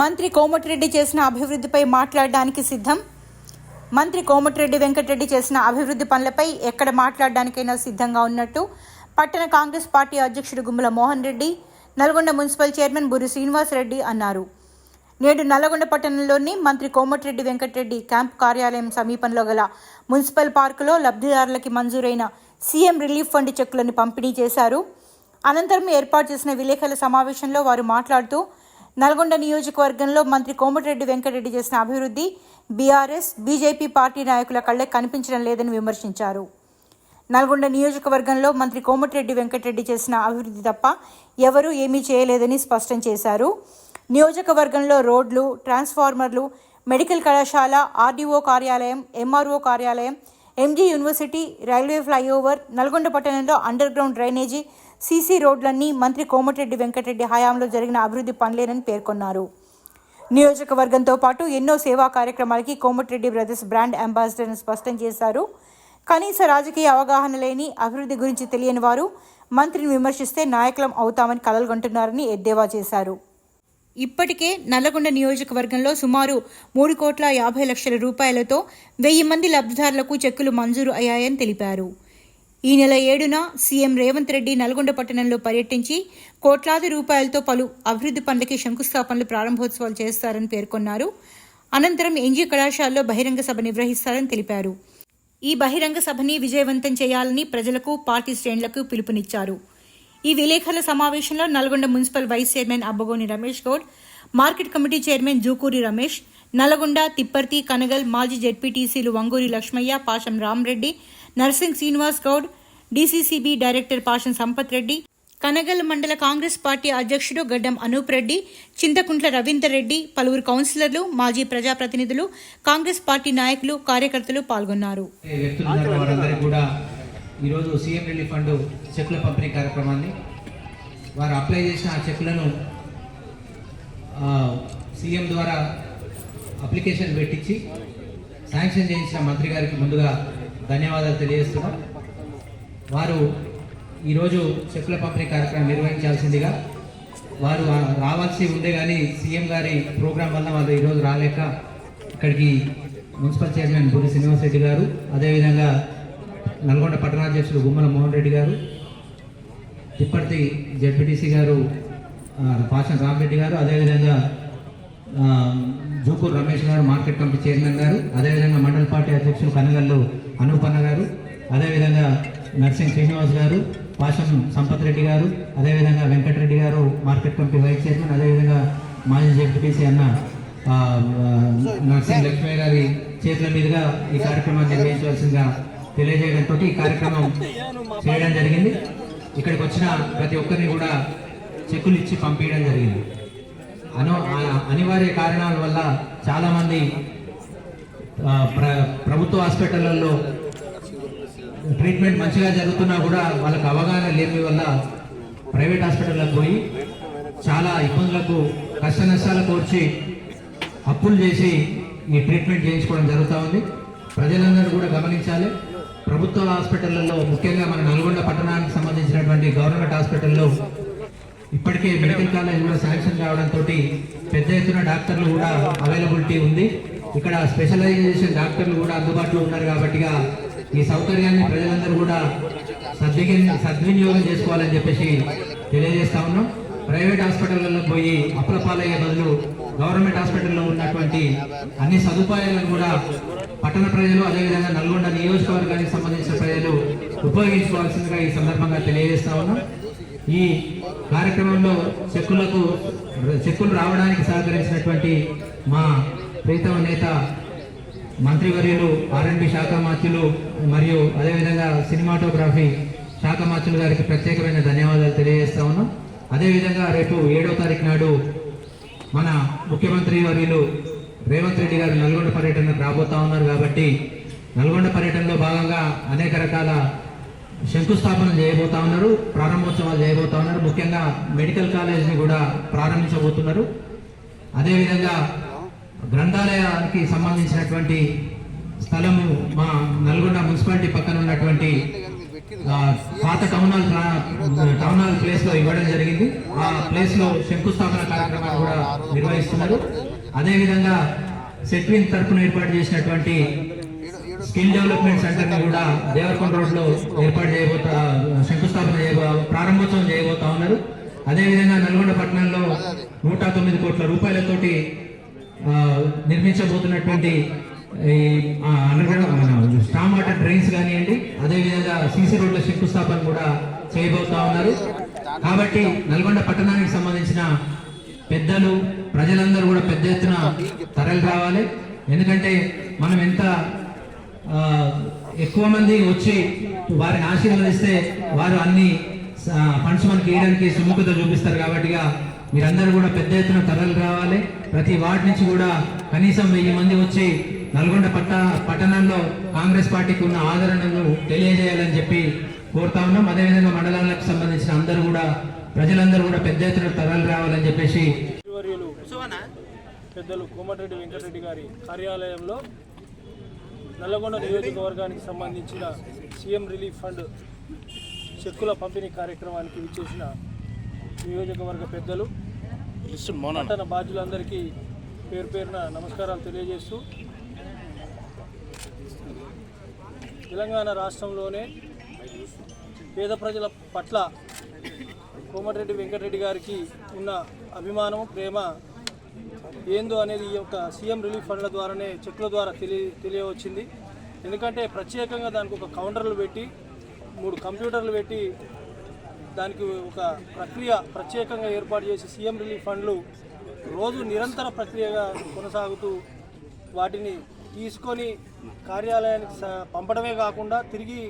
మంత్రి కోమటిరెడ్డి చేసిన అభివృద్ధిపై మాట్లాడడానికి సిద్ధం? మంత్రి కోమటిరెడ్డి వెంకటరెడ్డి చేసిన అభివృద్ధి పనులపై ఎక్కడ మాట్లాడడానికైనా సిద్ధంగా ఉన్నట్టు పట్టణ కాంగ్రెస్ పార్టీ అధ్యక్షుడు గుమ్మల మోహన్ రెడ్డి నల్గొండ మున్సిపల్ చైర్మన్ బురి శ్రీనివాస్ రెడ్డి అన్నారు. నేడు నల్లగొండ పట్టణంలోని మంత్రి కోమటిరెడ్డి వెంకటరెడ్డి క్యాంపు కార్యాలయం సమీపంలో గల మున్సిపల్ పార్కులో లబ్ధిదారులకి మంజూరైన సీఎం రిలీఫ్ ఫండ్ చెక్కులను పంపిణీ చేశారు. అనంతరం ఏర్పాటు చేసిన విలేకరుల సమావేశంలో వారు మాట్లాడుతూ నల్గొండ నియోజకవర్గంలో మంత్రి కోమటిరెడ్డి వెంకటరెడ్డి చేసిన అభివృద్ధి బీఆర్ఎస్ బీజేపీ పార్టీ నాయకుల కళ్ళే కనిపించడం లేదని విమర్శించారు. నల్గొండ నియోజకవర్గంలో మంత్రి కోమటిరెడ్డి వెంకటరెడ్డి చేసిన అభివృద్ధి తప్ప ఎవరూ ఏమీ చేయలేదని స్పష్టం చేశారు. నియోజకవర్గంలో రోడ్లు ట్రాన్స్ఫార్మర్లు మెడికల్ కళాశాల ఆర్డీఓ కార్యాలయం ఎంఆర్ఓ కార్యాలయం MG university railway flyover Nalgonda పట్టణంలో అండర్ గ్రౌండ్ డ్రైనేజీ సీసీ రోడ్లన్నీ మంత్రి కోమటిరెడ్డి వెంకటరెడ్డి హయాంలో జరిగిన అభివృద్ధి పనులేనని పేర్కొన్నారు. నియోజకవర్గంతో పాటు ఎన్నో సేవా కార్యక్రమాలకి కోమటిరెడ్డి బ్రదర్స్ బ్రాండ్ అంబాసిడర్ని స్పష్టం చేశారు. కనీస రాజకీయ అవగాహన లేని అభివృద్ధి గురించి తెలియని వారు మంత్రిని విమర్శిస్తే నాయకులం అవుతామని కలలుగంటున్నారని ఎద్దేవా చేశారు. ఇప్పటికే నల్లగొండ నియోజకవర్గంలో సుమారు మూడు కోట్ల యాభై లక్షల రూపాయలతో వెయ్యి మంది లబ్ధిదారులకు చెక్కులు మంజూరు అయ్యాయని తెలిపారు. ఈ నెల ఏడున సీఎం రేవంత్ రెడ్డి నల్గొండ పట్టణంలో పర్యటించి కోట్లాది రూపాయలతో పలు అభివృద్ధి పనులకి శంకుస్థాపనలు ప్రారంభోత్సవాలు చేస్తారని పేర్కొన్నారు. అనంతరం ఎన్జీ కళాశాలలో బహిరంగ సభ నిర్వహిస్తారని తెలిపారు. ఈ బహిరంగ సభని విజయవంతం చేయాలని ప్రజలకు పార్టీ శ్రేణులకు పిలుపునిచ్చారు. ఈ విలేకరుల సమావేశంలో Nalgonda municipal vice chairman Abbagoni Ramesh Goud market committee chairman Jukuri Ramesh Nalgonda Tipparthi Kanagal మాజీ జెడ్పీటీసీలు వంగూరి లక్ష్మయ్య పాషం రామరెడ్డి నర్సింగ్ శ్రీనివాస్ గౌడ్ డీసీసీబీ డైరెక్టర్ పాషన్ సంపత్ రెడ్డి కనగల్ మండల కాంగ్రెస్ పార్టీ అధ్యక్షుడు గడ్డం అనూప్ రెడ్డి చింతకుంట్ల రవీందర్ రెడ్డి పలువురు కౌన్సిలర్లు మాజీ ప్రజాప్రతినిధులు కాంగ్రెస్ పార్టీ నాయకులు కార్యకర్తలు పాల్గొన్నారు. ఈరోజు సీఎం రిలీఫ్ ఫండ్ చెక్కుల పంపిణీ కార్యక్రమాన్ని వారు అప్లై చేసిన ఆ చెక్కులను సీఎం ద్వారా అప్లికేషన్ పెట్టించి శాంక్షన్ చేయించిన మంత్రి గారికి ముందుగా ధన్యవాదాలు తెలియజేస్తున్నాం. వారు ఈరోజు చెప్పుల పంపిణీ కార్యక్రమం నిర్వహించాల్సిందిగా వారు రావాల్సి ఉండే కానీ సీఎం గారి ప్రోగ్రాం వల్ల వాళ్ళు ఈరోజు రాలేక ఇక్కడికి మున్సిపల్ చైర్మన్ బురి శ్రీనివాస్ రెడ్డి గారు అదేవిధంగా నల్గొండ పట్టణాధ్యక్షుడు గుమ్మల మోహన్ రెడ్డి గారు ఇప్పటి జడ్పీటీసీ గారు ఆ, పాషం రామరెడ్డి గారు అదేవిధంగా జూకూరు రమేష్ గారు మార్కెట్ కమిటీ చైర్మన్ గారు అదేవిధంగా మండల పార్టీ అధ్యక్షులు కనగల్లు అనుపన్న గారు అదేవిధంగా నర్సింగ్ శ్రీనివాస్ గారు పాషం సంపత్ రెడ్డి గారు అదేవిధంగా వెంకటరెడ్డి గారు మార్కెట్ కమిటీ వైస్ చైర్మన్ అదేవిధంగా మాజీ జడ్పీటీసీ అన్న నర్సింగ్ లక్ష్మయ్య గారి చేతుల మీదుగా ఈ కార్యక్రమాన్ని నిర్వహించవలసిందిగా తెలియజేయడంతో ఈ కార్యక్రమం చేయడం జరిగింది. ఇక్కడికి వచ్చిన ప్రతి ఒక్కరిని కూడా చెక్కులు ఇచ్చి పంపించడం జరిగింది. అను ఆ- అనివార్య కారణాల వల్ల చాలామంది ప్రభుత్వ హాస్పిటళ్ళలో ట్రీట్మెంట్ మంచిగా జరుగుతున్నా కూడా వాళ్ళకి అవగాహన లేని వల్ల ప్రైవేట్ హాస్పిటల్లకు పోయి చాలా ఇబ్బందులకు కష్ట నష్టాలకు వచ్చి అప్పులు చేసి ఈ ట్రీట్మెంట్ చేయించుకోవడం జరుగుతూ ఉంది. ప్రజలందరూ కూడా గమనించాలి. ప్రభుత్వ హాస్పిటళ్ళలో ముఖ్యంగా మన నల్గొండ పట్టణానికి సంబంధించినటువంటి గవర్నమెంట్ హాస్పిటల్లో ఇప్పటికే మెడికల్ కాలేజ్ కూడా శాంక్షన్ కావడంతో పెద్ద ఎత్తున డాక్టర్లు కూడా అవైలబిలిటీ ఉంది. ఇక్కడ స్పెషలైజేషన్ డాక్టర్లు కూడా అందుబాటులో ఉన్నారు కాబట్టిగా ఈ సౌకర్యాన్ని ప్రజలందరూ కూడా సద్విని సద్వినియోగం చేసుకోవాలని చెప్పేసి తెలియజేస్తా ఉన్నాం. ప్రైవేట్ హాస్పిటల్లో పోయి అప్రపాలయ్యే బదులు గవర్నమెంట్ హాస్పిటల్లో ఉన్నటువంటి అన్ని సదుపాయాలను కూడా పట్టణ ప్రజలు అదేవిధంగా నల్గొండ నియోజకవర్గానికి సంబంధించిన ప్రజలు ఉపయోగించుకోవాల్సిందిగా ఈ సందర్భంగా తెలియజేస్తా ఉన్నాం. ఈ కార్యక్రమంలో చెక్కులకు చెక్కులు రావడానికి సహకరించినటువంటి మా ప్రీతమ నేత మంత్రివర్యులు ఆర్ఎండ్బి శాఖ మాత్యులు మరియు అదేవిధంగా సినిమాటోగ్రఫీ శాఖ మాత్యులు గారికి ప్రత్యేకమైన ధన్యవాదాలు తెలియజేస్తా ఉన్నాం. అదేవిధంగా రేపు ఏడో తారీఖు నాడు మన ముఖ్యమంత్రి వర్యులు రేవంత్ రెడ్డి గారు నల్గొండ పర్యటనకు రాబోతా ఉన్నారు కాబట్టి నల్గొండ పర్యటనలో భాగంగా అనేక రకాల శంకుస్థాపనలు చేయబోతా ఉన్నారు ప్రారంభోత్సవాలు చేయబోతా ఉన్నారు. ముఖ్యంగా మెడికల్ కాలేజ్ని కూడా ప్రారంభించబోతున్నారు. అదేవిధంగా గ్రంథాలయానికి సంబంధించినటువంటి స్థలము మా నల్గొండ మున్సిపాలిటీ పక్కన ఉన్నటువంటి పాత టౌన్ హాల్ టౌన్ హాల్ ప్లేస్లో ఇవ్వడం జరిగింది. ఆ ప్లేస్లో శంకుస్థాపన కార్యక్రమాన్ని కూడా నిర్వహిస్తున్నారు. అదేవిధంగా సెట్విన్ తరఫున ఏర్పాటు చేసినటువంటి స్కిల్ డెవలప్మెంట్ సెంటర్ని కూడా దేవరకొండ రోడ్లో ఏర్పాటు చేయబోతా శంకుస్థాపన చేయబో ప్రారంభోత్సవం చేయబోతా ఉన్నారు. అదేవిధంగా నల్గొండ పట్టణంలో నూట తొమ్మిది కోట్ల రూపాయలతోటి నిర్మించబోతున్నటువంటి ఈ అండర్గ్రౌండ్ స్టామ్ వాటర్ డ్రైన్స్ కానివ్వండి అదేవిధంగా సీసీ రోడ్ల శంకుస్థాపన కూడా చేయబోతా ఉన్నారు. కాబట్టి నల్గొండ పట్టణానికి సంబంధించిన పెద్దలు ప్రజలందరూ కూడా పెద్ద ఎత్తున తరలి రావాలి. ఎందుకంటే మనం ఎంత ఎక్కువ మంది వచ్చి వారిని ఆశీర్వదిస్తే వారు అన్ని ఫండ్స్ మనకి వేయడానికి సుముఖత చూపిస్తారు కాబట్టిగా మీరందరూ కూడా పెద్ద ఎత్తున తరలి రావాలి. ప్రతి వార్డు నుంచి కూడా కనీసం వెయ్యి మంది వచ్చి నల్గొండ పట్ట పట్టణంలో కాంగ్రెస్ పార్టీకి ఉన్న ఆదరణను తెలియజేయాలని చెప్పి కోరుతా ఉన్నాం. అదేవిధంగా మండలాలకు సంబంధించిన అందరూ కూడా ప్రజలందరూ కూడా పెద్ద ఎత్తున తరలి రావాలని చెప్పేసి పెద్దలు కోమటిరెడ్డి వెంకటరెడ్డి గారి కార్యాలయంలో నల్లగొండ నియోజకవర్గానికి సంబంధించిన సీఎం రిలీఫ్ ఫండ్ చెక్కుల పంపిణీ కార్యక్రమానికి విచ్చేసిన నియోజకవర్గ పెద్దలు పట్టణ బాధ్యులందరికీ పేరు పేరున నమస్కారాలు తెలియజేస్తూ తెలంగాణ రాష్ట్రంలోనే పేద ప్రజల పట్ల కోమటిరెడ్డి వెంకటరెడ్డి గారికి ఉన్న అభిమానం ప్రేమ ఏందో అనేది ఈ యొక్క సీఎం రిలీఫ్ ఫండ్ల ద్వారానే చెక్కుల ద్వారా తెలియ తెలియవచ్చింది. ఎందుకంటే ప్రత్యేకంగా దానికి ఒక కౌంటర్లు పెట్టి మూడు కంప్యూటర్లు పెట్టి దానికి ఒక ప్రక్రియ ప్రత్యేకంగా ఏర్పాటు చేసి సీఎం రిలీఫ్ ఫండ్లు రోజు నిరంతర ప్రక్రియగా కొనసాగుతూ వాటిని తీసుకొని కార్యాలయానికి స- పంపడమే కాకుండా తిరిగి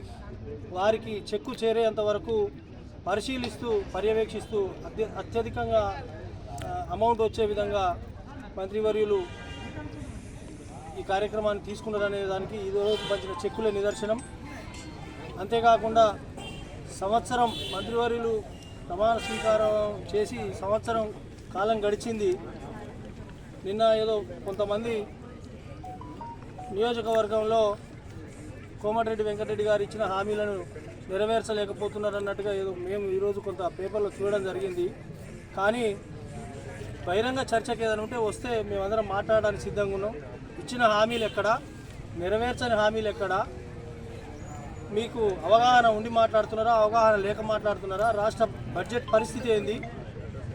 వారికి చెక్కు చేరేంత వరకు పరిశీలిస్తూ పర్యవేక్షిస్తూ అత్య అత్యధికంగా అమౌంట్ వచ్చే విధంగా మంత్రివర్యులు ఈ కార్యక్రమాన్ని తీసుకున్నారనే దానికి ఈరోజు రోజు పంచిన చెక్కుల నిదర్శనం. అంతేకాకుండా సంవత్సరం మంత్రివర్యులు ప్రమాణ స్వీకారం చేసి సంవత్సరం కాలం గడిచింది. నిన్న ఏదో కొంతమంది నియోజకవర్గంలో కోమటిరెడ్డి వెంకటరెడ్డి గారు ఇచ్చిన హామీలను నెరవేర్చలేకపోతున్నారన్నట్టుగా ఏదో మేము ఈరోజు కొంత పేపర్లో చూడడం జరిగింది. కానీ బహిరంగ చర్చకి ఏదైనా ఉంటే వస్తే మేమందరం మాట్లాడడానికి సిద్ధంగా ఉన్నాం. ఇచ్చిన హామీలు ఎక్కడా? నెరవేర్చని హామీలు ఎక్కడా? మీకు అవగాహన ఉండి మాట్లాడుతున్నారా అవగాహన లేక మాట్లాడుతున్నారా రాష్ట్ర బడ్జెట్ పరిస్థితి ఏంది?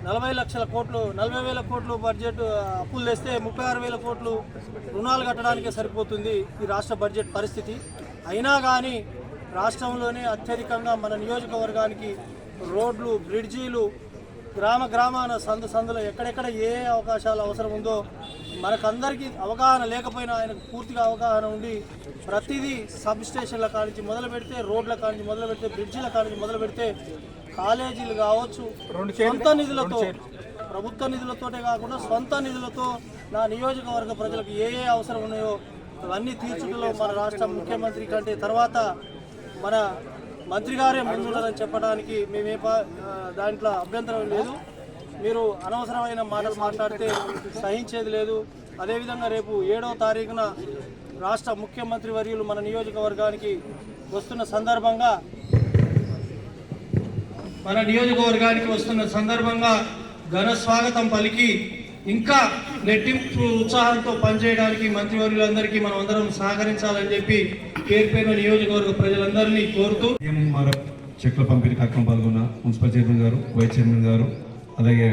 నలభై లక్షల కోట్లు నలభై వేల కోట్లు బడ్జెట్ అప్పులు తెస్తే ముప్పై ఆరు వేల కోట్లు రుణాలు కట్టడానికే సరిపోతుంది ఈ రాష్ట్ర బడ్జెట్ పరిస్థితి. అయినా కానీ రాష్ట్రంలోనే అత్యధికంగా మన నియోజకవర్గానికి రోడ్లు బ్రిడ్జీలు గ్రామ గ్రామాన సందు సందులో ఎక్కడెక్కడ ఏ అవకాశాలు అవసరం ఉందో మనకందరికీ అవగాహన లేకపోయినా ఆయనకు పూర్తిగా అవగాహన ఉండి ప్రతిదీ సబ్ స్టేషన్ల కానించి మొదలు పెడితే రోడ్ల కానించి మొదలు పెడితే బ్రిడ్జిల కానించి మొదలు పెడితే కాలేజీలు కావచ్చు సొంత నిధులతో ప్రభుత్వ నిధులతోటే కాకుండా సొంత నిధులతో నా నియోజకవర్గ ప్రజలకు ఏ ఏ అవసరం ఉన్నాయో అవన్నీ తీర్చుటలో మన రాష్ట్ర ముఖ్యమంత్రి కంటే తర్వాత మన మంత్రి గారే ముందుండాలని చెప్పడానికి మేమే దాంట్లో అభ్యంతరం లేదు. మీరు అనవసరమైన మాటలు మాట్లాడితే సహించేది లేదు. అదేవిధంగా రేపు ఏడవ తారీఖున రాష్ట్ర ముఖ్యమంత్రి వర్యులు మన నియోజకవర్గానికి వస్తున్న సందర్భంగా మన నియోజకవర్గానికి వస్తున్న సందర్భంగా ఘన స్వాగతం పలికి ఇంకా నెట్టింపు ఉత్సాహంతో పనిచేయడానికి మంత్రివర్యులందరికీ మనం అందరం సహకరించాలని చెప్పి పేరు నియోజకవర్గ ప్రజలందరినీ కోరుతూ మన చెక్ల పంపిణీ కార్యక్రమం పాల్గొన్న మున్సిపల్ చైర్మన్ గారు వైస్ చైర్మన్ గారు అలాగే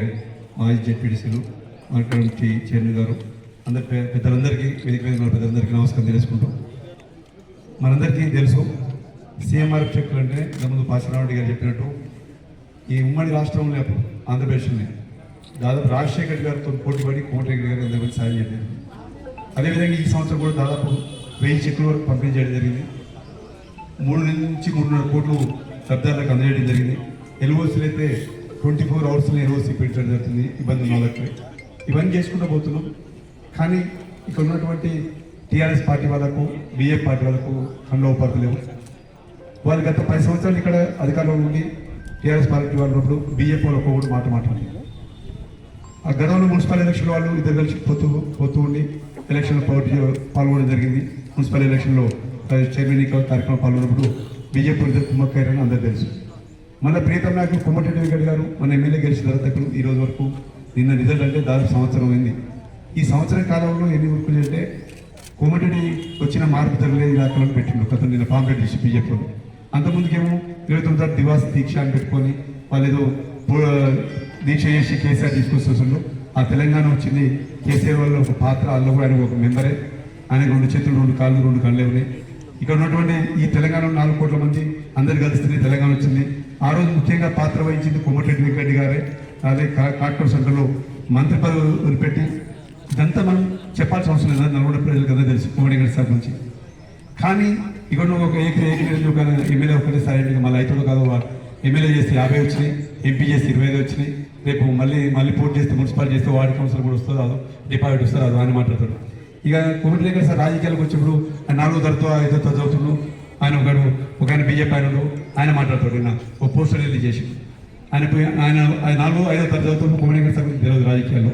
మాజీ జెడ్పీడీసీలు మార్కెట్ చైర్మన్ గారు అందరి పెద్దలందరికీ వేదిక మీద పెద్దలందరికీ నమస్కారం తెలుసుకుంటాం మనందరికీ తెలుసు సీఎంఆర్ఎఫ్ చెక్కులు అంటే ఇంతకుముందు పాశరావుడి గారు చెప్పినట్టు ఈ ఉమ్మడి రాష్ట్రంలో అప్పుడు ఆంధ్రప్రదేశ్లోనే. దాదాపు రాజశేఖర్ గారితో గారితో పోటీపడి కోమటిరెడ్డి గారు ఎంతమంది సాయం చేశారు. అదేవిధంగా ఈ సంవత్సరం కూడా దాదాపు వెయ్యి చెక్కుల వరకు పంపిణీ చేయడం జరిగింది. మూడు నెలల నుంచి మూడున్నర కోట్లు సర్దార్లకు అందజేయడం జరిగింది. ఎల్ఓసీలు అయితే ట్వంటీ ఫోర్ అవర్స్లో ఎల్ఓసీ పెట్టడం జరుగుతుంది ఇబ్బంది ఉన్న వాళ్ళకి ఇవన్నీ చేసుకుంటూ పోతున్నాం. కానీ ఇక్కడ ఉన్నటువంటి టీఆర్ఎస్ పార్టీ వాళ్ళకు బీఏ పార్టీ వాళ్ళకు ఫండ్లు లేవు. వాళ్ళు గత పది సంవత్సరాలు ఇక్కడ అధికారంలో ఉండి టీఆర్ఎస్ పార్టీ వాళ్ళు ఉన్నప్పుడు బీఏపీ వాళ్ళు ఒక్కొక్కటి మాట మాట్లాడి ఆ గతంలో మున్సిపల్ ఎలక్షన్ వాళ్ళు ఇద్దరు కలిసి పోతూ పోతూ ఉండి ఎలక్షన్ పోటీ పాల్గొనడం జరిగింది. మున్సిపల్ ఎలక్షన్లో చైర్మన్ కార్యక్రమం పాల్గొన్నప్పుడు బీజేపీ కుమ్మక్కారని అందరూ తెలుసు. మన ప్రీతం నాయకులు కొమ్మటిరెడ్డి వెంకట్ గారు మన ఎమ్మెల్యే గెలిచిన తర్వాత ఇప్పుడు ఈ రోజు వరకు నిన్న రిజల్ట్ అంటే దాదాపు సంవత్సరం అయింది. ఈ సంవత్సరం కాలంలో ఎన్ని వర్కులు అంటే కోమటిరెడ్డి వచ్చిన మార్పు జరగలేదు ఇలాకాలను పెట్టిండు. గత నిన్న పాంప్లెట్ చేసి బీజేపీలో. అంతకుముందుకేమో ఇరవై తొమ్మిది తర్వాత దివాస్ దీక్ష అని పెట్టుకొని వాళ్ళు ఏదో దీక్ష చేసి కేసీఆర్ తీసుకొస్తుండ్రు ఆ తెలంగాణ వచ్చింది. కేసీఆర్ వల్ల ఒక పాత్ర అందులో కూడా ఆయన ఒక మెంబరే. ఆయన రెండు చేతులు రెండు కాళ్ళు రెండు కళ్ళే ఉన్నాయి. ఇక్కడ ఉన్నటువంటి ఈ తెలంగాణ నాలుగు కోట్ల మంది అందరు కలిస్తేనే తెలంగాణ వచ్చింది. ఆ రోజు ముఖ్యంగా పాత్ర వహించింది కొమ్మటిరెడ్డి వెంకరెడ్డి గారే. అదే కా- సెంటర్లో మంత్రి పదవి పెట్టి ఇదంతా మనం చెప్పాల్సిన అవసరం లేదు. నల్గొండ ప్రజలకు కదా తెలుసు కోమటి సార్ నుంచి. కానీ ఇక్కడ నువ్వు ఒక ఏక ఏకీకరణ ఒక ఎమ్మెల్యే ఒకటే మళ్ళీ అవుతాడో కాదు ఎమ్మెల్యే చేస్తే యాభై వచ్చినాయి ఎంపీ చేస్తే ఇరవై ఐదు వచ్చినాయి. రేపు మళ్ళీ మళ్ళీ పోటీ చేస్తే మున్సిపాలిటీ చేస్తే వార్డు కౌన్సిల్ కూడా వస్తుందో అదో డిపాజిట్ వస్తుంది అదో అని మాట్లాడుతున్నాడు. ఇక కోవిడ్ వెంకట సార్ రాజకీయాలకు వచ్చినప్పుడు ఆయన నాలుగో తరతో ఐదో చదువుతున్నాడు ఆయన ఒకడు ఒక ఆయన బీజేపీ ఆయన ఆయన మాట్లాడతాడు నిన్న. ఒక పోస్టర్ రిలీజ్ చేసి. ఆయన పోయి ఆయన నాలుగో ఐదో తరగతి చదువుతున్న కోవిడ్ వెంకట సార్ తెలియదు రాజకీయాల్లో.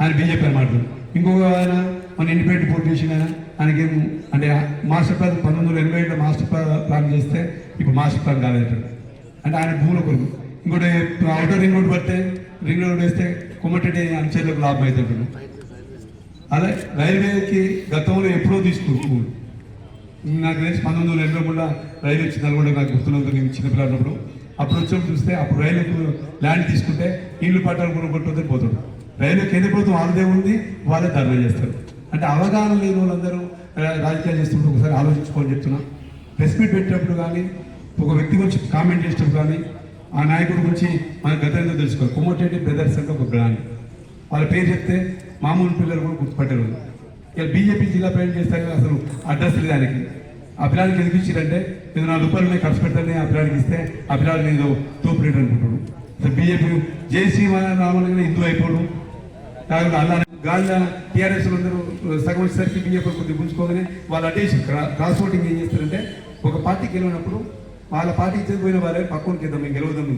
ఆయన బీజేపీ అని మాట్లాడు. ఇంకొక ఆయన మన ఇండిపెండెంట్ పోటీ చేసిన ఆయన. ఆయనకేం అంటే మాస్టర్ ప్లాన్ పంతొమ్మిది వందల ఎనభై ఏడులో మాస్టర్ ప్లాన్ చేస్తే ఇప్పుడు మాస్టర్ ప్లాన్ కాలేదు అంటే ఆయన భూముల కొరకు. ఇంకోటి అవుటర్ రింగ్ రోడ్ పడితే రింగ్ రోడ్ వేస్తే కొమ్మటెడ్డి అంచెలకు లాభం అవుతుంటుంది అలా రైల్వేకి గతంలో ఎప్పుడో తీసుకుంటు నాకు తెలిసి పంతొమ్మిది వందల ఎనభై కూడా రైలు వచ్చి నల్గొండ నాకు గుర్తున్నందుకు నేను చిన్నపిల్లన్నప్పుడు అప్పుడు వచ్చినప్పుడు చూస్తే అప్పుడు రైలుకు ల్యాండ్ తీసుకుంటే ఇల్లు పట్టాలు కొనుక్కుంటుంది పోతాడు. రైలు కేంద్ర ప్రభుత్వం వాళ్ళదే ఉంది వాళ్ళే ధర్నా చేస్తారు. అంటే అవగాహన లేని వాళ్ళందరూ రాజకీయాలు చేస్తుంటే ఒకసారి ఆలోచించుకోని చెప్తున్నా. ప్రెస్ మీట్ పెట్టినప్పుడు కానీ ఒక వ్యక్తి గురించి కామెంట్ చేసినప్పుడు కానీ ఆ నాయకుడి గురించి మన గతంలో తెలుసుకోవాలి. కొమ్మటిరెడ్డి బ్రదర్స్ అంటే ఒక బ్రాండ్. వాళ్ళ పేరు చెప్తే మామూలు పిల్లలు కూడా గుర్తుపట్టారు. ఇక బీజేపీ జిల్లా ప్రయాణం చేస్తే అసలు అడ్రస్ లేదు ఆయనకి ఆ పిల్లలకి ఎందుకు ఇచ్చారంటే ఇది నాలుగు రూపాయలు నేను ఖర్చు పెడతానే ఆ పిల్లలకి ఇస్తే ఆ పిల్లలు నేను తోపులేడు అనుకుంటాడు అసలు బీజేపీ జేసీ రామలింగ హిందూ అయిపోవడం. కాకుండా అలా గాలిలో టీఆర్ఎస్ అందరూ సగం వచ్చేసరికి బీజేపీ కొద్దిగా గుంజుకోగానే వాళ్ళు అటేసి క్రాస్ ఓటింగ్ ఏం చేస్తారంటే ఒక పార్టీకి గెలిచినప్పుడు వాళ్ళ పార్టీ ఇచ్చేది పోయిన వారే పక్కనకి వెళ్దాం మేము గెలవదాం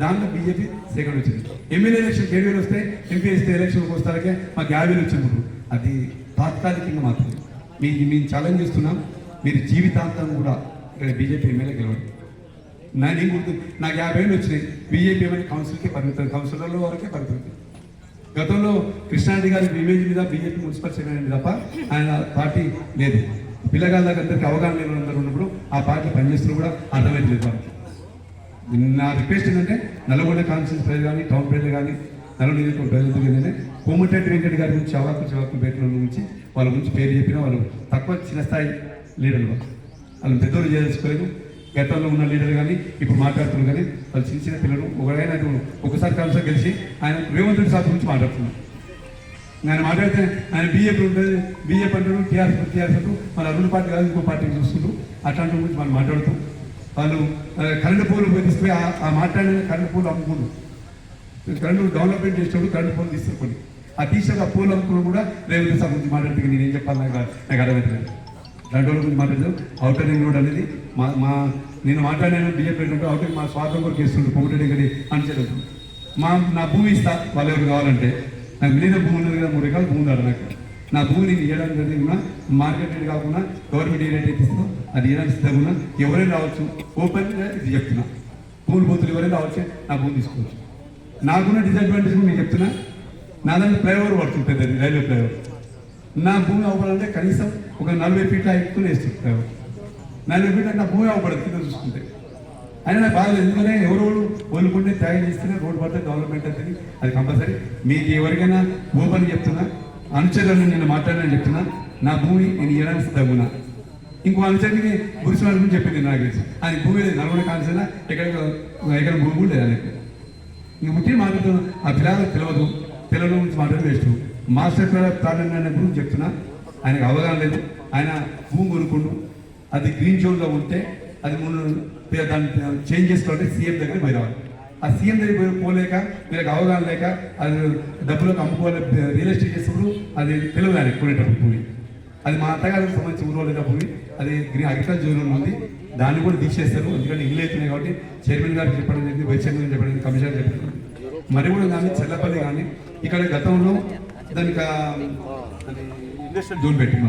దాంట్లో బీజేపీ సెకండ్ వచ్చింది. ఎమ్మెల్యే ఎలక్షన్ ఏడు వస్తే ఎంపీ వస్తే ఎలక్షన్కి వస్తారకే మాకు యాభై వేలు వచ్చింది అది తాత్కాలికంగా మాత్రమే. మీ మేము ఛాలెంజ్ చేస్తున్నాం. మీరు జీవితాంతం కూడా ఇక్కడ బీజేపీ ఎమ్మెల్యే గెలవండి. నా నేను గుర్తు నాకు యాభై వేలు వచ్చినాయి. బీజేపీ ఎమ్మెల్యే కౌన్సిల్కి పరిమితం కౌన్సిలర్ల వరకే పరిమితం. గతంలో కృష్ణారెడ్డి గారి ఇమేజ్ మీద బీజేపీ మున్సిపల్ చైర్మన్ తప్ప ఆయన పార్టీ లేదు. పిల్లగాళ్ళకి అందరికీ అవగాహన లేని ఉన్నప్పుడు ఆ పార్టీ పనిచేస్తున్న కూడా అర్థమైతే వాళ్ళకి. నా రిక్వెస్ట్ ఏంటంటే నల్గొండ కాన్ఫరెన్స్ ప్రజలు కానీ టౌన్ ప్రజలు కానీ నల్గొండ నియోజకవర్గ ప్రజలు ఏంటంటే కోమటిరెడ్డి వెంకట గారి గురించి చవాకు చవాకు పెట్టిన వాళ్ళ గురించి వాళ్ళ గురించి పేరు చెప్పిన వాళ్ళు తక్కువ చిన్న స్థాయి లీడర్లు వాళ్ళు. వాళ్ళు పెద్దోళ్ళు చేసుకోలేదు గతంలో ఉన్న లీడర్ కానీ ఇప్పుడు మాట్లాడుతున్నారు కానీ వాళ్ళు చిన్న చిన్న పిల్లలు ఒకడైనా ఒకసారి కలిసి కలిసి ఆయన రేవంత్ రెడ్డి సార్ గురించి మాట్లాడుతున్నారు. ఆయన మాట్లాడితే ఆయన బీజేపీ ఉంటుంది బీజేపీ అంటారు టీఆర్ఎస్ టీఆర్ఎస్ అంటూ మన అరుణ్ పార్టీ కాదు ఇంకో పార్టీ చూస్తుంటారు అట్లాంటి గురించి మనం మాట్లాడుతూ వాళ్ళు కరెంటు పూలు తీసుకుపోయి ఆ- మాట్లాడిన కరెంటు పూలు అమ్ముకోదు కరెంటు డెవలప్మెంట్ చేసేటప్పుడు కరెంటు పూలు తీసుకుని ఆ టీషర్ట్ ఆ పూలు అమ్ముకుని కూడా రేవంత్ సార్ గురించి మాట్లాడితే నేను ఏం చెప్పాలి? నాకు నాకు అర్థమవుతుంది రెండు గురించి మాట్లాడదు? అవుటర్ రింగ్ రోడ్ అనేది మా మా నేను మాట్లాడాను బీజేపీ అవుటర్ మా స్వార్థం కొరకు ఇస్తుండ్రు పొమ్మటి గారి అని చెప్పి మా నా భూమి ఇస్తా వాళ్ళు ఎవరు కావాలంటే. నాకు మీద భూమి ఉన్నది కదా మూడు ఎకరాలు భూమి ఉండాలి నాకు. నా భూమిని ఇవ్వడానికి ఇవ్వడానికి జరిగినా మార్కెట్ రేట్ కాకుండా గవర్నమెంట్ ఏ రేట్ అయితే ఇస్తుందో అది ఇవ్వడానికి సిద్ధంగా ఉన్నా ఎవరైనా రావచ్చు. ఓపెన్ ఇది చెప్తున్నా. భూమి పోతులు ఎవరైనా రావచ్చు నా భూమి తీసుకోవచ్చు. నాకున్న డిసడ్వాంటేజ్ నేను చెప్తున్నా. నా దాంట్లో ఫ్లైఓవర్ పడుతుంది పెద్దది రైల్వే ఫ్లైఓవర్ నా భూమి అవ్వాలంటే కనీసం ఒక నలభై ఫీట్ల ఎక్కువ వేస్తుంది ఫ్లైఓవర్ నలభై ఫీట్ నా భూమి అవ్వబడదు కింద చూసుకుంటే. అయినా నాకు బాగా ఎందుకంటే ఎవరు వదులుకుంటే తయారు చేస్తేనే రోడ్డు పడితే డెవలప్మెంట్ అవుతుంది. అది కంపల్సరీ మీకు ఎవరికైనా ఓపెన్ చెప్తున్నా. అనుచరులను నేను మాట్లాడని చెప్తున్నా. నా భూమి నేను ఇవ్వడానికి సిద్ధంగా ఇంకో అనుచరుడికి గురిసిన చెప్పింది నాకు ఆయన భూమి లేదు నల్గొండ కాల్సిన ఎక్కడ ఎక్కడ భూమి కూడా లేదు ఆయనకి. ఇంక ముఖ్యం మాట్లాడుతున్నా ఆ పిల్లలకు తెలియదు పిల్లల గురించి మాట్లాడి వేస్ట్. మాస్టర్ ప్లాన్ ప్రాధాన్యత గురించి చెప్తున్నా. ఆయనకు అవగాహన లేదు. ఆయన భూమి కొనుక్కుండు. అది గ్రీన్ జోన్లో ఉంటే అది ముందు దాన్ని చేంజ్ చేసుకోవాలంటే సీఎం దగ్గర పోయి రావాలి. ఆ సీఎం దగ్గర పోలేక వీళ్ళకి అవగాహన లేక అది డబ్బులకు అమ్ముకోవాలి రియల్ ఎస్టేట్ చేసినప్పుడు అది తెలియదు ఆయన కొనేటప్పుడు భూమి అది మా అత్తగారికి సంబంధించి ఊరు లేదా భూమి అది గ్రీన్ అగ్రికల్చర్ జోన్ ఉంది దాన్ని కూడా తీసేస్తారు ఎందుకంటే ఇల్లు అవుతున్నాయి కాబట్టి చైర్మన్ గారికి చెప్పడం జరిగింది వైస్ చైర్మన్ చెప్పడం కమిషనర్ చెప్పడం మరి కూడా కానీ చెల్లపల్లి కానీ ఇక్కడ గతంలో దానికి జోన్ పెట్టిన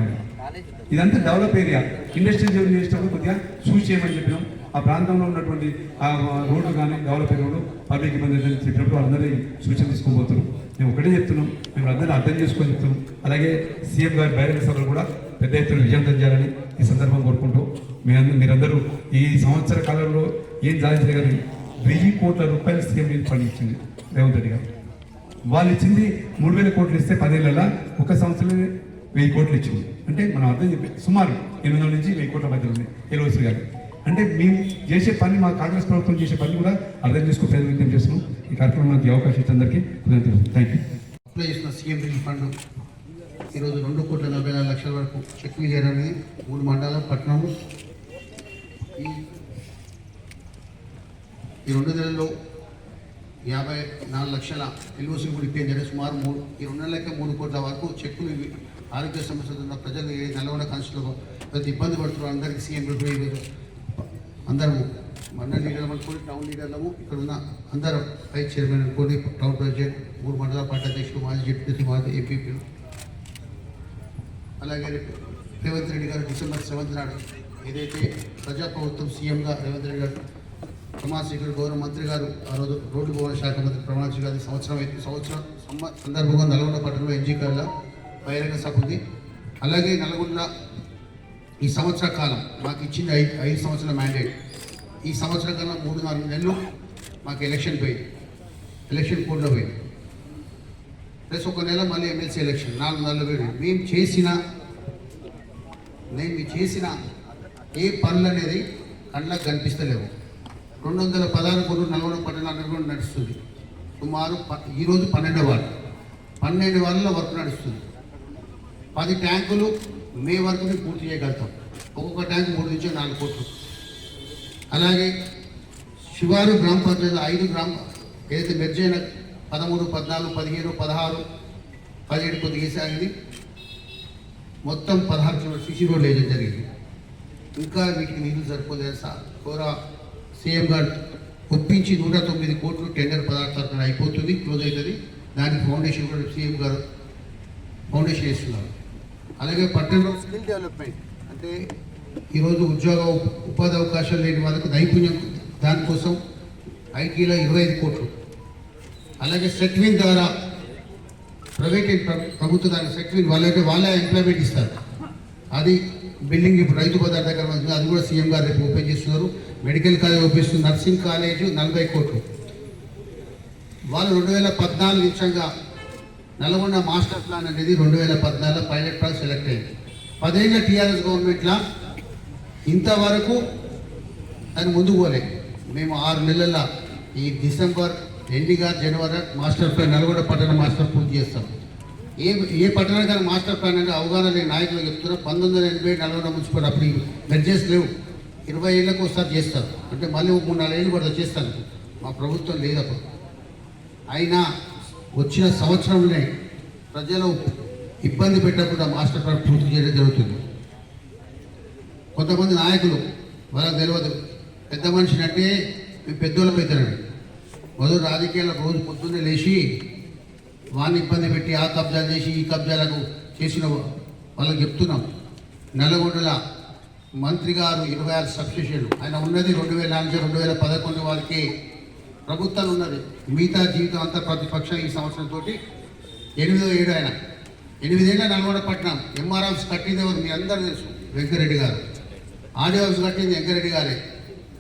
ఇదంతా డెవలప్ ఏరియా. ఇండస్ట్రియల్ జోన్ చేసేటప్పుడు కొద్దిగా చూసి చేయమని చెప్పినాం. ఆ ప్రాంతంలో ఉన్నటువంటి ఆ రోడ్లు కానీ డెవలప్ అయిన రోడ్డు పబ్లిక్ ఇబ్బంది అవుతుందని చెప్పినప్పుడు అందరి సూచన తీసుకోబోతున్నాం మేము ఒకటే చెప్తున్నాం మేము అందరినీ అర్థం చేసుకొని చెప్తున్నాం. అలాగే సీఎం గారి బహిరంగ సభలు కూడా పెద్ద ఎత్తున విజయవంతం చేయాలని ఈ సందర్భం కోరుకుంటూ మీ మీరందరూ ఈ సంవత్సర కాలంలో ఏం సాధించగలరు వెయ్యి కోట్ల రూపాయలు సీఎం ఫండ్ ఇచ్చింది రేవంత్ రెడ్డి గారు. వాళ్ళు ఇచ్చింది మూడు వేల కోట్లు ఇస్తే పదేళ్ళ ఒక సంవత్సరమే వెయ్యి కోట్లు ఇచ్చింది. అంటే మనం అర్థం చెప్పి సుమారు ఎనిమిది వందల నుంచి వెయ్యి కోట్ల మధ్యలో ఉంది. ఎల్ఓసి గారు. అంటే మేము చేసే పని మా కాంగ్రెస్ ప్రభుత్వం చేసే పని కూడా అర్థం చేసుకుని ప్రజలు వ్యక్తం చేస్తున్నాం. ఈ కార్యక్రమం అవకాశం ఇచ్చిన అందరికీ థ్యాంక్ యూ అప్లై చేసిన సీఎం రిలీఫ్ ఫండ్. ఈరోజు రెండు కోట్ల నలభై నాలుగు లక్షల వరకు చెక్ చేయడం అనేది మూడు మండలం పట్టణము ఈ ఈ రెండు నెలల్లో యాభై నాలుగు లక్షల ఎల్ఓసి కూడా ఇప్పేం జరిగింది సుమారు మూడు ఈ రెండు నెలలకే మూడు కోట్ల వరకు చెక్కులు ఆరోగ్య సమస్యలు ఉన్న ప్రజలు నల్గొండ కాన్స్టిలో ప్రతి ఇబ్బంది పడుతున్నారు అందరికీ సీఎం రిలీఫ్ అందరము మండల లీడర్లు అనుకోండి టౌన్ లీడర్లము ఇక్కడ ఉన్న అందరం వైస్ చైర్మన్ అనుకోండి టౌన్ ప్రెసిడెంట్ మూడు మండల పార్టీ అధ్యక్షులు మాజీ డిప్యూటీ మాజీ ఎంపీపీలు అలాగే రేవంత్ రెడ్డి గారు డిసెంబర్ సెవెంత్ నాడు ఏదైతే ప్రజాప్రభుత్వం సీఎంగా రేవంత్ రెడ్డి గారు సమాజ గౌరవ మంత్రి గారు ఆ రోజు రోడ్డు భవన శాఖ మంత్రి ప్రమాణ స్వీకారం సంవత్సరం అయితే సంవత్సరం సందర్భంగా నల్గొండ పట్టణంలో ఎన్జీకర్ల బహిరంగ సభ ఉంది. అలాగే నల్గొండ ఈ సంవత్సర కాలం మాకు ఇచ్చింది ఐదు ఐదు సంవత్సరాల మ్యాండేట్ ఈ సంవత్సరం కాలం మూడు నాలుగు నెలలు మాకు ఎలక్షన్ పోయింది. ఎలక్షన్ కోడ్లో పోయింది. ప్లస్ ఒక నెల మళ్ళీ ఎమ్మెల్సీ ఎలక్షన్ నాలుగు నెలలు పోయింది. మేము చేసిన మేము చేసిన ఏ పనులు అనేది కళ్ళకు కనిపిస్తలేవు. రెండు వందల పదహారు కోట్లు నల్గొండ పట్టణానికి కూడా నడుస్తుంది. సుమారు ప ఈరోజు పన్నెండు వార్డు. పన్నెండు వార్డుల వర్క్ నడుస్తుంది. పది ట్యాంకులు మే వరకు పూర్తి చేయగలుగుతాం. ఒక్కొక్క ట్యాంక్ మూడు నుంచి నాలుగు కోట్లు. అలాగే శివారు గ్రామ పంచాయతీ ఐదు గ్రామ ఏదైతే మెర్జైన పదమూడు పద్నాలుగు పదిహేను పదహారు పదిహేడు కొద్ది గీసాగింది మొత్తం పదహారు కిలోమీటర్ సిసి రోడ్లు వేయడం జరిగింది. ఇంకా వీటికి నిధులు సరిపోలేదు సార్? కోరా సీఎం గారు ఒప్పించి నూట తొమ్మిది కోట్లు టెండర్ పదార్థాలు అయిపోతుంది క్లోజ్ అవుతుంది. దానికి ఫౌండేషన్ కూడా సీఎం గారు ఫౌండేషన్ వేస్తున్నారు. అలాగే పట్టణంలో స్కిల్ డెవలప్మెంట్ అంటే ఈరోజు ఉద్యోగ ఉప్- ఉపాధి అవకాశాలు లేని వాళ్ళకు నైపుణ్యం దానికోసం ఐటీలో ఇరవై ఐదు కోట్లు. అలాగే సెట్విన్ ద్వారా ప్రైవేట్ ప్ర- ప్రభుత్వ దాని సెక్టరీ వాళ్ళైతే వాళ్ళే ఎంప్లాయ్మెంట్ ఇస్తారు. అది బిల్డింగ్ ఇప్పుడు రైతు బజార్ దగ్గర అది కూడా సీఎం గారు రేపు ఓపెన్ చేస్తున్నారు. Medical college open nursing college నలభై కోట్లు. వాళ్ళు రెండు వేల పద్నాలుగు నిమిషంగా నల్గొండ మాస్టర్ ప్లాన్ అనేది రెండు వేల పద్నాలుగులో పైలట్ ప్లాన్ సెలెక్ట్ అయింది. పదేళ్ళ టీఆర్ఎస్ గవర్నమెంట్లో ఇంతవరకు దాన్ని ముందుకు పోలే. మేము ఆరు నెలల ఈ డిసెంబర్ ఎండిగా జనవరి మాస్టర్ ప్లాన్ నల్గొండ పట్టణ మాస్టర్ పూర్తి చేస్తాం. ఏ ఏ పట్టణానికి మాస్టర్ ప్లాన్ అంటే అవగాహన లేని నాయకులు చెప్తున్నా పంతొమ్మిది వందల ఎనభై నల్గొండ మున్సిపల్ అప్పుడు మెర్జెస్ లేవు. ఇరవై ఏళ్ళకు ఒకసారి చేస్తారు. అంటే మళ్ళీ మూడు నాలుగు ఏళ్ళు కూడా చేస్తాను మా ప్రభుత్వం లేదు అప్పుడు. అయినా వచ్చిన సంవత్సరంలో ప్రజలు ఇబ్బంది పెట్టకుండా మాస్టర్ ప్లాన్ పూర్తి చేయడం జరుగుతుంది. కొంతమంది నాయకులు వాళ్ళకి తెలియదు పెద్ద మనిషిని అంటే మేము పెద్దోళ్ళం అవుతారండి మొదలు రాజకీయాల రోజు పొద్దున్నే లేచి వాడిని ఇబ్బంది పెట్టి ఆ కబ్జాలు చేసి ఈ కబ్జాలకు చేసిన వాళ్ళకి చెప్తున్నాం. నల్లగొండల మంత్రి గారు ఇరవై ఆరు సబ్స్టేషన్లు. ఆయన ఉన్నది రెండు వేల నాలుగు రెండు వేల పదకొండు వాళ్ళకి ప్రభుత్వం ఉన్నది. మిగతా జీవితం అంతా ప్రతిపక్షం ఈ సంవత్సరంతో ఎనిమిదో ఏడు ఆయన. ఎనిమిదేళ్ళ నల్గొండ పట్టణం. ఎంఆర్ కట్టింది ఎవరు? మీ అందరూ తెలుసు. వెంకరెడ్డి గారు. ఆడియో హౌస్ కట్టింది వెంకరెడ్డి గారే.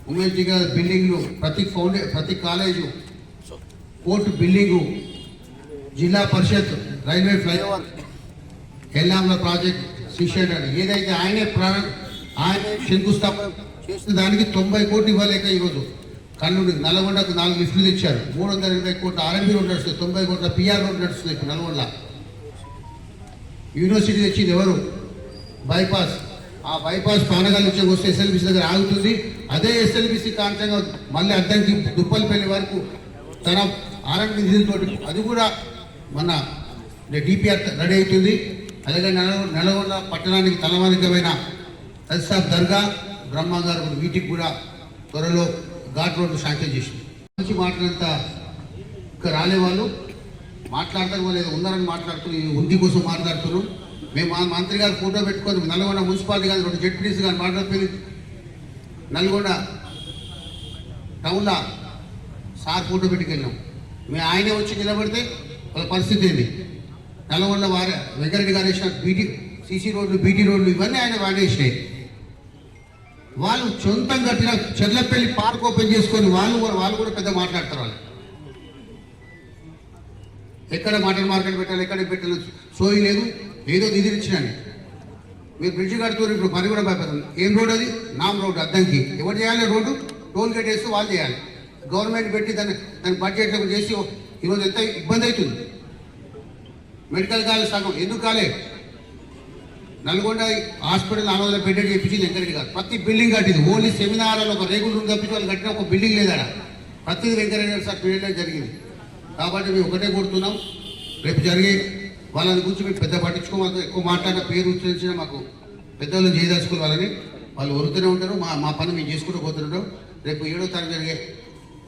ఉమేష్ గారి బిల్డింగ్లు ప్రతి ఫౌండే ప్రతి college court building Zilla Parishad railway flyover ఎల్లాంల project శిక్షణ ఏదైతే ఆయనే ప్రాణ ఆయనే శంకుస్థాపన చేసిన దానికి తొంభై కోట్లు ఇవ్వలేక ఈరోజు. కర్నూలు నల్గొండకు నాలుగు లిఫ్ట్లు తెచ్చారు. మూడు వందల ఇరవై కోట్ల ఆర్ఎంబీ రోడ్ నడుస్తుంది తొంభై కోట్ల పిఆర్ రోడ్ నడుస్తుంది ఇప్పుడు నల్గొండ యూనివర్సిటీ తెచ్చింది ఎవరు? బైపాస్ ఆ బైపాస్ పానగల్ నుంచి వస్తే ఎస్ఎల్బిసి దగ్గర ఆగుతుంది. అదే ఎస్ఎల్బిసి కాంతంగా మళ్ళీ అద్దంకి దుప్పలపల్లి వరకు తన ఆర్ఎంపీ నిధులతోటి అది కూడా మన డిపిఆర్ రెడీ అవుతుంది. అలాగే నల్గొండ పట్టణానికి తలమానికమైన సత్సాబ్ దర్గా బ్రహ్మగారు వీటికి కూడా త్వరలో ఘాట్ రోడ్డు శాంక్షన్ చేసింది. మంచి మాట్లాడంత ఇంకా రాలే వాళ్ళు మాట్లాడతారు లేదు ఉన్నారని మాట్లాడుతున్నారు ఈ ఉంది కోసం మాట్లాడుతున్నారు. మేము మా మంత్రి గారు ఫోటో పెట్టుకొని నల్గొండ మున్సిపాలిటీ కానీ రెండు జడ్పీటీసీ కానీ మాట్లాడుతుంది నల్గొండ టౌన్లో సార్ ఫోటో పెట్టుకెళ్ళాం. మేము ఆయనే వచ్చి నిలబడితే వాళ్ళ పరిస్థితి ఏంది? నల్గొండ వారే వెంకరెడ్డి గారు వేసిన బీటీ సీసీ రోడ్లు బీటీ రోడ్లు ఇవన్నీ ఆయన వాడేసినాయి. వాళ్ళు సొంతం కట్టిన చెర్లపల్లి పార్క్ ఓపెన్ చేసుకొని వాళ్ళు కూడా- వాళ్ళు కూడా పెద్ద మాట్లాడతారు వాళ్ళు. ఎక్కడ మటన్ మార్కెట్ పెట్టాలి ఎక్కడ పెట్టాలి? సోయి లేదు. ఏదో నిధిరించినాను మీరు బ్రిడ్జ్ కడుతున్నారు ఇప్పుడు పని కూడా భయపడుతుంది ఏం రోడ్ అది? నామ్ రోడ్ అద్దంకి. ఎవరు చేయాలి రోడ్డు? టోల్ గేట్ వేస్తే వాళ్ళు చేయాలి. గవర్నమెంట్ పెట్టి దాన్ని దాని బడ్జెట్ చేసి ఈరోజు ఎంత ఇబ్బంది అవుతుంది? మెడికల్ కాలేజ్ సగం. ఎందుకు కాలే? నల్గొండ హాస్పిటల్ నాలుగు వందల బెడ్ చేయించింది వెంకరెడ్డి గారు. ప్రతి బిల్డింగ్ కట్టింది. ఓన్లీ సెమినార్ ఒక రేగుల రూమ్ తప్పించి వాళ్ళు కట్టిన ఒక బిల్డింగ్ లేదా ప్రతిది వెంకరెడ్డి గారు సార్ పీరియడ్ జరిగింది. కాబట్టి మేము ఒకటే కొడుతున్నాం రేపు జరిగే వాళ్ళని గురించి మేము పెద్ద పట్టించుకోవాలి ఎక్కువ మాట్లాడిన పేరు ఉచ్చరించిన మాకు పెద్దవాళ్ళు చేయదలుచుకున్న వాళ్ళని వాళ్ళు వరుతూనే ఉంటారు. మా మా పని మేము చేసుకుంటూ పోతుంటాం. రేపు ఏడో తారీఖు జరిగే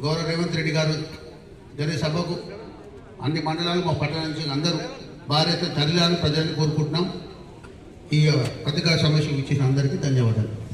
గౌరవ రేవంత్ రెడ్డి గారు జరిగే సభకు అన్ని మండలాలు మా పట్టణం నుంచి అందరూ భార్యతో తల్లిలాలను ప్రజలను కోరుకుంటున్నాం. ఈ పత్రికా సమస్య ఇచ్చిన అందరికీ ధన్యవాదాలు.